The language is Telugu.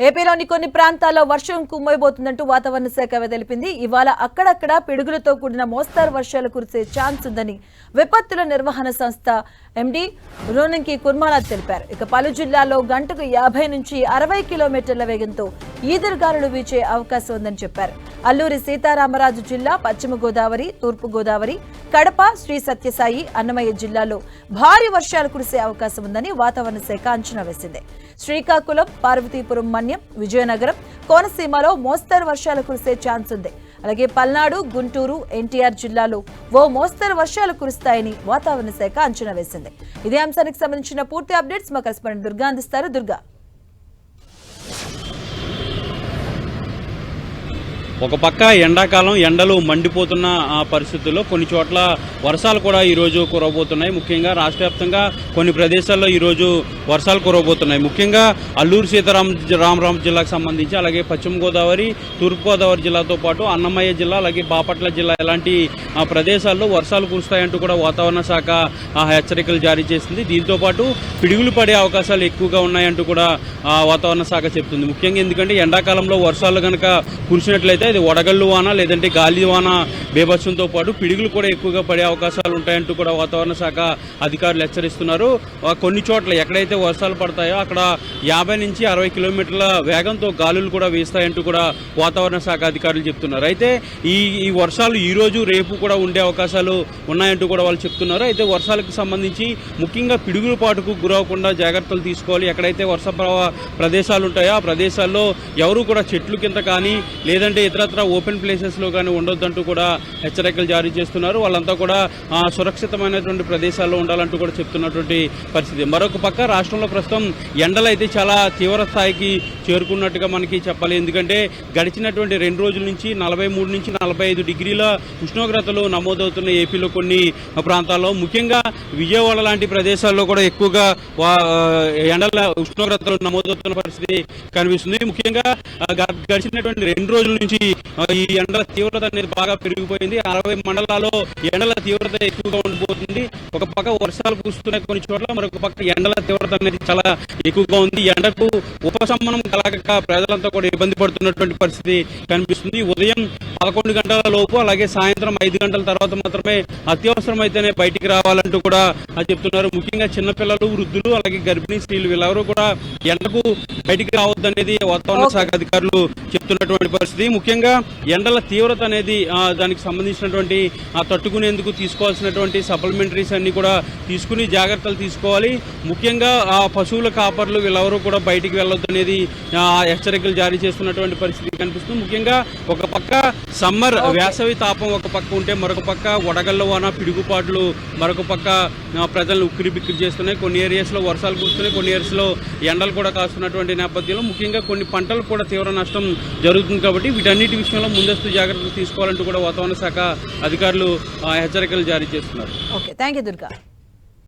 ఏపీలోని కొన్ని ప్రాంతాల్లో వర్షం కుమ్మైపోతుందంటూ వాతావరణ శాఖ తెలిపింది. ఇవాళ అక్కడక్కడ పిడుగులతో కూడిన మోస్తారు వర్షాలు కురిసే ఛాన్స్ ఉందని విపత్తుల నిర్వహణ సంస్థ ఎండీ రోనంకి కుర్మానాథ్ తెలిపారు. ఇక పలు జిల్లాల్లో గంటకు యాభై నుంచి అరవై కిలోమీటర్ల వేగంతో ఈదురుగాలులు వీచే అవకాశం ఉందని చెప్పారు. అల్లూరి సీతారామరాజు జిల్లా పశ్చిమ గోదావరి తూర్పు గోదావరి కడప శ్రీ సత్యసాయి అన్నమయ్య జిల్లాలో భారీ వర్షాలు కురిసే అవకాశం ఉందని వాతావరణ శాఖ అంచనా వేసింది. శ్రీకాకుళం పార్వతీపురం మన్యం విజయనగరం కోనసీమలో మోస్తరు వర్షాలు కురిసే ఛాన్స్ ఉంది. అలాగే పల్నాడు గుంటూరు ఎన్టీఆర్ జిల్లాలో ఓ మోస్తరు వర్షాలు కురుస్తాయని వాతావరణ శాఖ అంచనా వేసింది. ఇదే అంశానికి సంబంధించిన పూర్తి అప్డేట్స్ మా కరెస్పాండెంట్ దుర్గా అందిస్తారు. దుర్గా. ఒక పక్క ఎండాకాలం ఎండలు మండిపోతున్న ఆ పరిస్థితుల్లో కొన్ని చోట్ల వర్షాలు కూడా ఈరోజు కురవబోతున్నాయి. ముఖ్యంగా రాష్ట్ర వ్యాప్తంగా కొన్ని ప్రదేశాల్లో ఈరోజు వర్షాలు కురవబోతున్నాయి. ముఖ్యంగా అల్లూరు సీతారాం రామరామ జిల్లాకు సంబంధించి అలాగే పశ్చిమ గోదావరి తూర్పుగోదావరి జిల్లాతో పాటు అన్నమయ్య జిల్లా అలాగే బాపట్ల జిల్లా ఇలాంటి ఆ, ప్రదేశాల్లో వర్షాలు కురుస్తాయంటూ కూడా వాతావరణ శాఖ ఆ, హెచ్చరికలు జారీ చేసింది. దీంతో పాటు పిడుగులు పడే అవకాశాలు ఎక్కువగా ఉన్నాయంటూ కూడా వాతావరణ శాఖ చెప్తుంది. ముఖ్యంగా ఎందుకంటే ఎండాకాలంలో వర్షాలు కనుక కురిసినట్లయితే ఇది వడగళ్ళు వాన లేదంటే గాలి వాన బీభత్సంతో పాటు పిడుగులు కూడా ఎక్కువగా పడే అవకాశాలు ఉంటాయంటూ కూడా వాతావరణ శాఖ అధికారులు హెచ్చరిస్తున్నారు. కొన్ని చోట్ల ఎక్కడైతే వర్షాలు పడతాయో అక్కడ యాభై నుంచి అరవై కిలోమీటర్ల వేగంతో గాలులు కూడా వీస్తాయంటూ కూడా వాతావరణ శాఖ అధికారులు చెప్తున్నారు. అయితే ఈ ఈ వర్షాలు ఈరోజు రేపు కూడా ఉండే అవకాశాలు ఉన్నాయంటూ కూడా వాళ్ళు చెప్తున్నారు. అయితే వర్షాలకు సంబంధించి ముఖ్యంగా పిడుగుల పాటుకు గురవకుండా జాగ్రత్తలు తీసుకోవాలి. ఎక్కడైతే వర్ష ప్రవా- ప్రదేశాలు ఉంటాయో ఆ ప్రదేశాల్లో ఎవరు కూడా చెట్లు కింద కానీ లేదంటే ఇతరత్ర ఓపెన్ ప్లేసెస్లో కానీ ఉండొద్దంటూ కూడా హెచ్చరికలు జారీ చేస్తున్నారు. వాళ్ళంతా కూడా సురక్షితమైనటువంటి ప్రదేశాల్లో ఉండాలంటూ కూడా చెప్తున్నటువంటి పరిస్థితి. మరొక పక్క రాష్ట్రంలో ప్రస్తుతం ఎండలు అయితే చాలా తీవ్ర స్థాయికి చేరుకున్నట్టుగా మనకి చెప్పాలి. ఎందుకంటే గడిచినటువంటి రెండు రోజుల నుంచి నలభై మూడు నుంచి నలభై ఐదు డిగ్రీల ఉష్ణోగ్రతలు నమోదవుతున్న ఏపీలో కొన్ని ప్రాంతాల్లో ముఖ్యంగా విజయవాడ లాంటి ప్రదేశాల్లో కూడా ఎక్కువగా వా- ఎండల ఉష్ణోగ్రతలు నమోదవుతున్న పరిస్థితి కనిపిస్తుంది. ముఖ్యంగా గడిచినటువంటి రెండు రోజుల నుంచి ఈ ఎండల తీవ్రత అనేది బాగా పెరిగిపోయింది. అరవై మండలాల్లో ఎండల తీవ్రత ఎక్కువగా ఉండిపోతుంది. ఒక పక్క వర్షాలు కురుస్తున్నాయి కొన్ని చోట్ల మరొక పక్క ఎండల తీవ్రత అనేది చాలా ఎక్కువగా ఉంది. ఎండకు ఉపశమనం కలగక ప్రజలంతా కూడా ఇబ్బంది పడుతున్నటువంటి పరిస్థితి కనిపిస్తుంది. ఉదయం పదకొండు గంటల లోపు అలాగే సాయంత్రం ఐదు గంటల తర్వాత మాత్రమే అత్యవసరమైతేనే బయటికి రావాలంటూ కూడా చెప్తున్నారు. ముఖ్యంగా చిన్నపిల్లలు వృద్ధులు అలాగే గర్భిణీ స్త్రీలు వీళ్ళెవరూ కూడా ఎండకు బయటికి రావద్దనేది వాతావరణ శాఖ అధికారులు చెప్తున్నటువంటి పరిస్థితి. ముఖ్యంగా ఎండల తీవ్రత అనేది దానికి సంబంధించినటువంటి తట్టుకునేందుకు తీసుకోవాల్సినటువంటి సప్లిమెంటరీస్ అన్ని కూడా తీసుకుని జాగ్రత్తలు తీసుకోవాలి. ముఖ్యంగా ఆ పశువుల కాపర్లు వీళ్ళెవరూ కూడా బయటికి వెళ్ళొద్దు అనేది హెచ్చరికలు జారీ చేస్తున్నటువంటి పరిస్థితి కనిపిస్తుంది. ముఖ్యంగా ఒక పక్క సమ్మర్ వేసవి తాపం ఒక పక్క ఉంటే మరొక పక్క వడగళ్ళ వాన పిడుగుపాట్లు మరొక పక్క ప్రజలను ఉక్కిరి బిక్కిరి చేస్తున్నాయి. కొన్ని ఏరియాస్లో వర్షాలు కురుస్తున్నాయి కొన్ని ఏరియాస్లో ఎండలు కూడా కాస్తున్నటువంటి నేపథ్యంలో ముఖ్యంగా కొన్ని పంటలకు కూడా తీవ్ర నష్టం జరుగుతుంది కాబట్టి వీటన్నిటి విషయంలో ముందస్తు జాగ్రత్తలు తీసుకోవాలంటూ కూడా వాతావరణ శాఖ అధికారులు హెచ్చరికలు జారీ చేస్తున్నారు. Okay thank you Durga